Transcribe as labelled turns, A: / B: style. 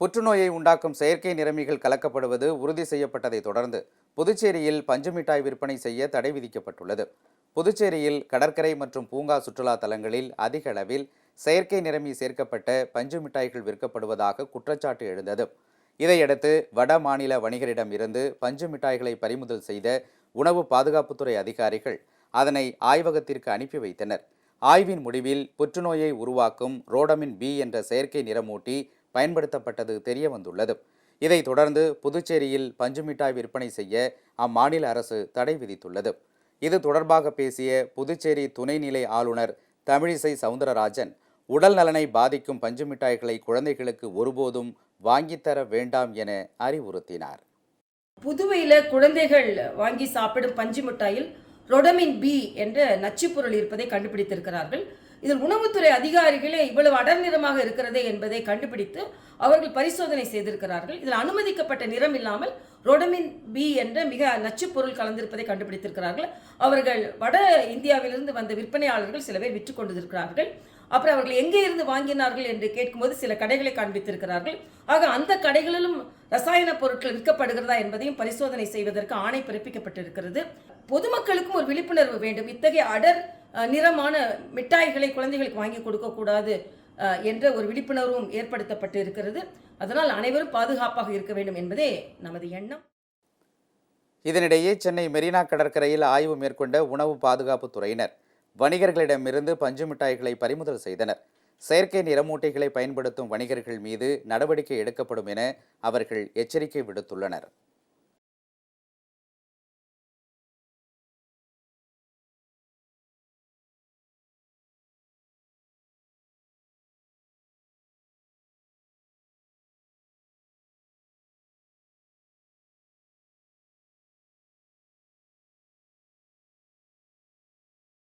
A: புற்றுநோயை உண்டாக்கும் செயற்கை நிறமிகள் கலக்கப்படுவது உறுதி செய்யப்பட்டதை தொடர்ந்து புதுச்சேரியில் பஞ்சு மிட்டாய் விற்பனை செய்ய தடை விதிக்கப்பட்டுள்ளது. புதுச்சேரியில் கடற்கரை மற்றும் பூங்கா சுற்றுலா தலங்களில் அதிக அளவில் செயற்கை நிறமி சேர்க்கப்பட்ட பஞ்சு மிட்டாய்கள் விற்கப்படுவதாக குற்றச்சாட்டு எழுந்தது. இதையடுத்து வட மாநில வணிகரிடம் இருந்து பஞ்சு மிட்டாய்களை பறிமுதல் செய்த உணவு பாதுகாப்புத்துறை அதிகாரிகள் அதனை ஆய்வகத்திற்கு அனுப்பி வைத்தனர். ஆய்வின் முடிவில் புற்றுநோயை உருவாக்கும் ரோடமின் பி என்ற செயற்கை நிறமூட்டி பயன்படுத்தப்பட்டது தெரிய வந்துள்ளது. இதைத் தொடர்ந்து புதுச்சேரியில் பஞ்சு மிட்டாய் விற்பனை செய்ய அம்மாநில அரசு தடை விதித்துள்ளது. இது தொடர்பாக பேசிய புதுச்சேரி துணைநிலை ஆளுநர் தமிழிசை சவுந்தரராஜன் உடல் நலனை பாதிக்கும் பஞ்சு மிட்டாய்களை குழந்தைகளுக்கு ஒருபோதும் வாங்கித்தர வேண்டாம் என அறிவுறுத்தினார்.
B: புதுவையில் குழந்தைகள் வாங்கி சாப்பிடும் பஞ்சு மிட்டாயில் ரொடமின் பி என்ற நச்சுப்பொருள் இருப்பதை கண்டுபிடித்திருக்கிறார்கள். இதில் உணவுத்துறை அதிகாரிகளே இவ்வளவு அடர் நிறமாக இருக்கிறதே என்பதை கண்டுபிடித்து அவர்கள் பரிசோதனை செய்திருக்கிறார்கள். இதில் அனுமதிக்கப்பட்ட நிறம் இல்லாமல் ரொடமின் பி என்ற மிக நச்சு பொருள் கலந்திருப்பதை கண்டுபிடித்திருக்கிறார்கள். அவர்கள் வட இந்தியாவிலிருந்து வந்த விற்பனையாளர்கள் சில பேர் விற்று கொண்டிருக்கிறார்கள். அப்புறம் அவர்கள் எங்கே இருந்து வாங்கினார்கள் என்று கேட்கும்போது சில கடைகளை காண்பித்திருக்கிறார்கள். ஆக அந்த கடைகளிலும் ரசாயன பொருட்கள் விற்கப்படுகிறதா என்பதையும் பரிசோதனை செய்வதற்கு ஆணை பிறப்பிக்கப்பட்டிருக்கிறது. பொதுமக்களுக்கும் ஒரு விழிப்புணர்வு வேண்டும். இத்தகைய அடர் நிறமான மிட்டாய்களை குழந்தைகளுக்கு வாங்கி கொடுக்கக்கூடாது என்ற ஒரு விழிப்புணர்வும் ஏற்படுத்தப்பட்டு இருக்கிறது. அதனால் அனைவரும் பாதுகாப்பாக இருக்க வேண்டும் என்பதே நமது எண்ணம்.
A: இதனிடையே சென்னை மெரினா கடற்கரையில் ஆய்வு மேற்கொண்ட உணவு பாதுகாப்பு துறையினர் வணிகர்களிடமிருந்து பஞ்சு மிட்டாய்களை பறிமுதல் செய்தனர். செயற்கை நிறமூட்டைகளை பயன்படுத்தும் வணிகர்கள் மீது நடவடிக்கை எடுக்கப்படும் என அவர்கள் எச்சரிக்கை விடுத்துள்ளனர்.